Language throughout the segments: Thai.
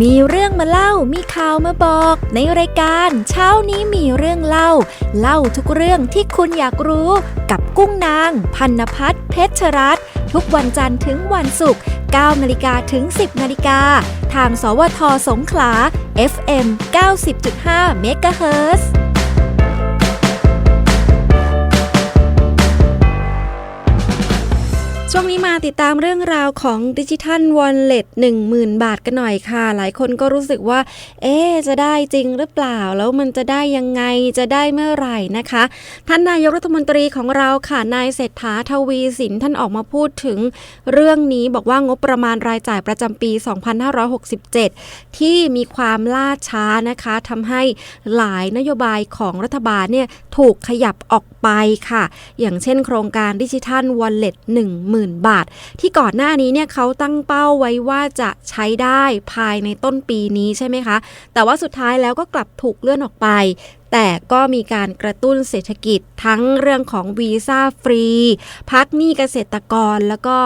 มีเรื่องมาเล่า มีข่าวมาบอก ในรายการ เช้านี้มีเรื่องเล่า เล่าทุกเรื่องที่คุณอยากรู้ กับกุ้งนาง พันนพัฒน์เพชรรัตน์ทุกวันจันทร์ถึงวันศุกร์9นาฬิกาถึง 10นาฬิกาทางสวทสงขลา FM 90.5เมกะเฮิร์ ช่วงนี้มาติดตามเรื่องราวของดิจิทัลวอลเล็ต10,000 บาทกันหน่อยค่ะ หลายคนก็รู้สึกว่า เอ๊จะได้จริงหรือเปล่า แล้วมันจะได้ยังไงจะได้เมื่อไหร่นะคะ ท่านนายกรัฐมนตรีของเราค่ะนายเศรษฐาทวีสินท่านออกมาพูดถึงเรื่องนี้บอกว่างบประมาณรายจ่ายประจำปี 2567 ที่มีความล่าช้านะคะทำให้หลายนโยบายของรัฐบาลเนี่ยถูกขยับออกไปค่ะ อย่างเช่น โครงการดิจิทัลวอลเล็ต0,000 บาท ที่ก่อนหน้านี้เนี่ยเขาตั้งเป้าไว้ว่าจะใช้ได้ภายในต้นปีนี้ใช่ไหมคะ แต่ว่าสุดท้ายแล้วก็กลับถูกเลื่อนออกไป แต่ก็มีการกระตุ้นเศรษฐกิจทั้งเรื่องของวีซ่าฟรี พักหนี้เกษตรกรแล้วก็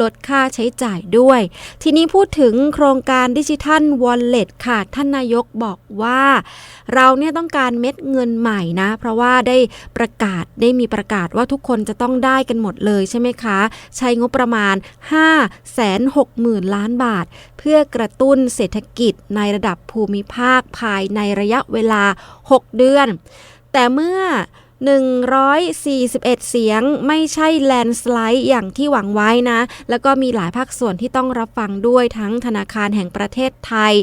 ลดค่าใช้จ่ายด้วย ทีนี้พูดถึงโครงการดิจิทัลวอลเล็ตค่ะ ท่านนายกบอกว่า เราเนี่ยต้องการเม็ดเงินใหม่นะ เพราะว่าได้ประกาศได้มีประกาศว่าทุกคนจะต้องได้กันหมดเลยใช่ไหมคะ ใช้งบประมาณ 5 6 0 0 0 0 ล้านบาท เพื่อกระตุ้นเศรษฐกิจในระดับภูมิภาคภายในระยะเวลา 6 เดือนแต่เมื่อ 141 เสียงไม่ใช่แลนสไลด์อย่างที่หวังไว้นะ แล้วก็มีหลายภาคส่วนที่ต้องรับฟังด้วยทั้งธนาคารแห่งประเทศไทย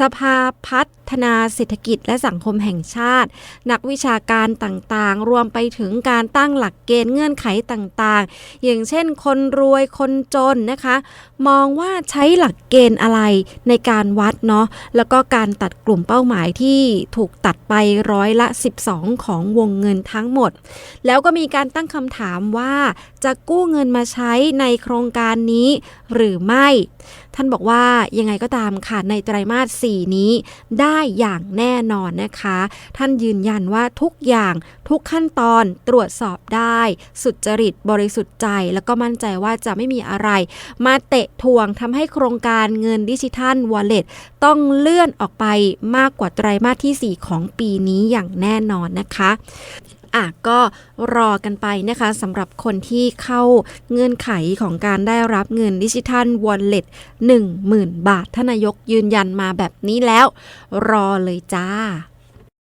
สภาพัฒน ฒนาเศรษฐกิจและสังคมแห่งชาติ นักวิชาการต่างๆ รวมไปถึงการตั้งหลักเกณฑ์เงื่อนไขต่างๆ อย่างเช่นคนรวยคนจนนะคะ มองว่าใช้หลักเกณฑ์อะไรในการวัดเนาะแล้วก็การตัดกลุ่มเป้าหมายที่ถูกตัดไปร้อยละ 12 ของวงเงินทั้งหมด แล้วก็มีการตั้งคำถามว่าจะกู้เงินมาใช้ในโครงการนี้หรือไม่ ท่านบอกว่ายังไงก็ตามค่ะในไตรมาส 4 นี้ได้อย่างแน่นอนนะคะ ท่านยืนยันว่าทุกอย่างทุกขั้นตอนตรวจสอบได้ สุจริตบริสุทธิ์ใจ แล้วก็มั่นใจว่าจะไม่มีอะไร มาเตะทวงทำให้โครงการเงินดิจิทัลวอลเล็ตต้องเลื่อนออกไปมากกว่าไตรมาสที่ 4 ของปีนี้อย่างแน่นอนนะคะ อะก็รอกันไปนะคะสำหรับคนที่เข้าเงื่อนไขของการได้รับเงินดิจิทัลวอลเล็ต10,000 บาททนายกยืนยันมาแบบนี้แล้ว รอเลยจ้า